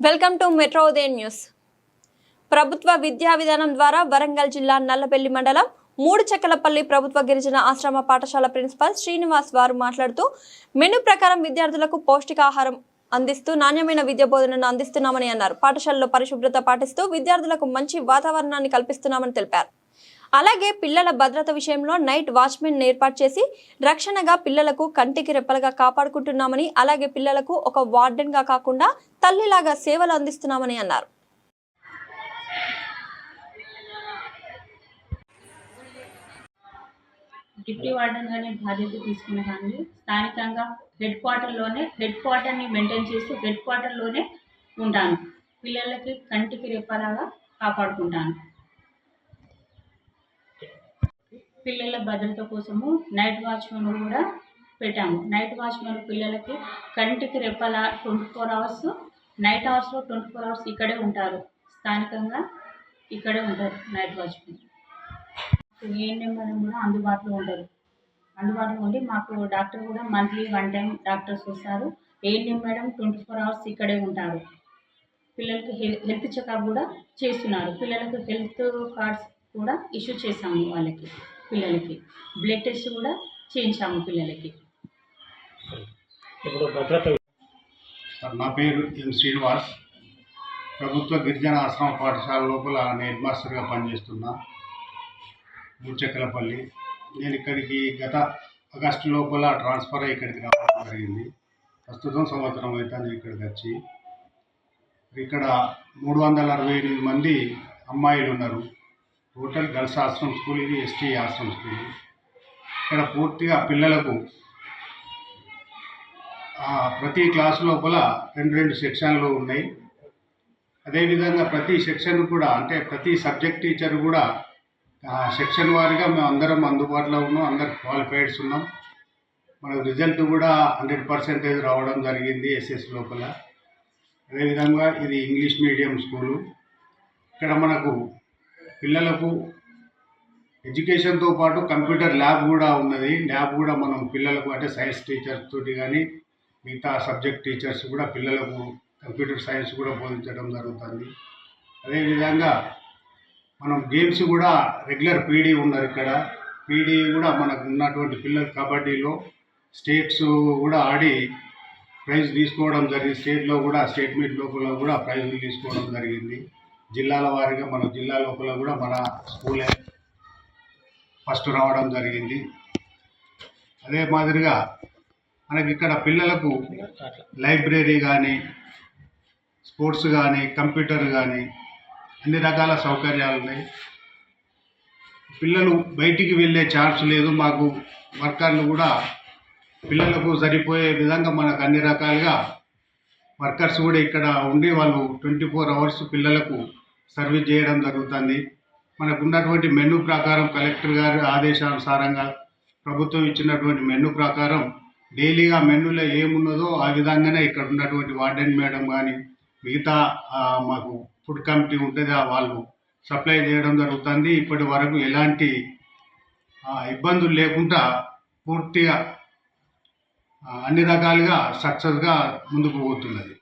Welcome to metro ఉదయం news. ప్రభుత్వ విద్యా విధానం ద్వారా వరంగల్ జిల్లా నల్లబెల్లి మండలం మూడు చెక్కలపల్లి ప్రభుత్వ గిరిజన ఆశ్రమ పాఠశాల ప్రిన్సిపాల్ శ్రీనివాస్ వారు మాట్లాడుతూ మెను ప్రకారం విద్యార్థులకు పౌష్టికాహారం అందిస్తూ నాణ్యమైన విద్య బోధనను అందిస్తున్నామని అన్నారు. పాఠశాలలో పరిశుభ్రత పాటిస్తూ విద్యార్థులకు మంచి వాతావరణాన్ని కల్పిస్తున్నామని తెలిపారు. అలాగే పిల్లల భద్రత విషయంలో నైట్ వాచ్మెన్ ఏర్పాటు చేసి రక్షణగా పిల్లలకు కంటికి రెప్పలుగా కాపాడుకుంటున్నామని అలాగే పిల్లలకు ఒక వార్డెన్గా కాకుండా తల్లిలాగా సేవలు అందిస్తున్నామని అన్నారు. డిప్యూటీ వార్డెన్ గానే బాధ్యత తీసుకున్న కానీ స్థానికంగా హెడ్ క్వార్టర్లోనే హెడ్ క్వార్టర్ని మెయింటైన్ చేస్తూ హెడ్ క్వార్టర్లోనే ఉంటాను. పిల్లలకి కంటికి రెప్పలాగా కాపాడుకుంటాను. పిల్లల భద్రత కోసము నైట్ వాచ్మెన్ కూడా పెట్టాము. నైట్ వాచ్మెన్ పిల్లలకి కంటికి రెప్పలా ట్వంటీ ఫోర్ అవర్స్ నైట్ అవర్స్లో ట్వంటీ ఫోర్ అవర్స్ ఇక్కడే ఉంటారు. స్థానికంగా ఇక్కడే ఉంటారు నైట్ వాచ్మెన్ ఏఎన్ఎం మేడం కూడా అందుబాటులో ఉండరు అందుబాటులో ఉండి మాకు డాక్టర్ కూడా మంత్లీ వన్ టైం డాక్టర్స్ వస్తారు. ANM madam twenty four hours ఇక్కడే ఉంటారు. పిల్లలకి హెల్ హెల్త్ చెకప్ కూడా చేస్తున్నారు. పిల్లలకు హెల్త్ కార్డ్స్ కూడా ఇష్యూ చేసాము వాళ్ళకి. పిల్లలకి. బ్లడ్ టెస్ట్ కూడా చేయించాము పిల్లలకి. ఇప్పుడు భద్రత సార్ నా పేరు ఎం శ్రీనివాస్. ప్రభుత్వ గిరిజన ఆశ్రమ పాఠశాల లోపల నేను హెడ్ మాస్టర్గా పనిచేస్తున్నా. మూచెక్కలపల్లి నేను ఇక్కడికి గత ఆగస్టు లోపల ట్రాన్స్ఫర్ అయ్యి ఇక్కడికి రావడం జరిగింది. ప్రస్తుతం సంవత్సరం అయితే నేను ఇక్కడికి వచ్చి ఇక్కడ మూడు వందల అరవై ఎనిమిది మంది అమ్మాయిలు ఉన్నారు. టోటల్ గర్ల్స్ ఆశ్రమ్ స్కూల్ ఇది ఎస్టీ ఆశ్రమ్ స్కూల్ ఇక్కడ పూర్తిగా పిల్లలకు ప్రతి క్లాస్ లోపల రెండు రెండు సెక్షన్లు ఉన్నాయి. అదేవిధంగా ప్రతి సెక్షన్ కూడా అంటే ప్రతి సబ్జెక్ట్ టీచర్ కూడా సెక్షన్ వారిగా మేము అందరం అందుబాటులో ఉన్నాం అందరు క్వాలిఫైడ్స్ ఉన్నాం. మనకు రిజల్ట్ కూడా హండ్రెడ్ పర్సెంటేజ్ రావడం జరిగింది ఎస్ఎస్ లోపల. అదేవిధంగా ఇది ఇంగ్లీష్ మీడియం స్కూలు. ఇక్కడ మనకు పిల్లలకు ఎడ్యుకేషన్తో పాటు కంప్యూటర్ ల్యాబ్ కూడా ఉన్నది. ల్యాబ్ కూడా మనం పిల్లలకు అంటే సైన్స్ టీచర్స్ తోటి కానీ మిగతా సబ్జెక్ట్ టీచర్స్ కూడా పిల్లలకు కంప్యూటర్ సైన్స్ కూడా బోధించడం జరుగుతుంది. అదేవిధంగా మనం గేమ్స్ కూడా రెగ్యులర్ పీడీ ఉన్నారు ఇక్కడ. పీడీ కూడా మనకు ఉన్నటువంటి పిల్లలు కబడ్డీలో స్టేట్స్ కూడా ఆడి ప్రైజ్ తీసుకోవడం జరిగింది. స్టేట్లో కూడా స్టేట్ మీట్ లోపల కూడా ప్రైజులు తీసుకోవడం జరిగింది. జిల్లాల వారీగా మన జిల్లా లోపల కూడా మన స్కూలే ఫస్ట్ రావడం జరిగింది. అదే మాదిరిగా మనకి ఇక్కడ పిల్లలకు లైబ్రరీ కానీ స్పోర్ట్స్ కానీ కంప్యూటర్ కానీ అన్ని రకాల సౌకర్యాలు ఉన్నాయి. పిల్లలు బయటికి వెళ్ళే ఛాన్స్ లేదు. మాకు వర్కర్లు కూడా పిల్లలకు సరిపోయే విధంగా మనకు అన్ని రకాలుగా వర్కర్స్ కూడా ఇక్కడ ఉండి వాళ్ళు ట్వంటీ ఫోర్ అవర్స్ పిల్లలకు సర్వీస్ చేయడం జరుగుతుంది. మనకు ఉన్నటువంటి మెనూ ప్రకారం కలెక్టర్ గారి ఆదేశానుసారంగా ప్రభుత్వం ఇచ్చినటువంటి మెనూ ప్రకారం డైలీగా మెనూలో ఏమున్నదో ఆ విధంగానే ఇక్కడ ఉన్నటువంటి వార్డెన్ మేడం కానీ మిగతా మాకు ఫుడ్ కమిటీ ఉంటుంది ఆ వాళ్ళు సప్లై చేయడం జరుగుతుంది. ఇప్పటి వరకు ఎలాంటి ఇబ్బందులు లేకుండా పూర్తిగా అన్ని రకాలుగా సక్సెస్గా ముందుకు పోతున్నది.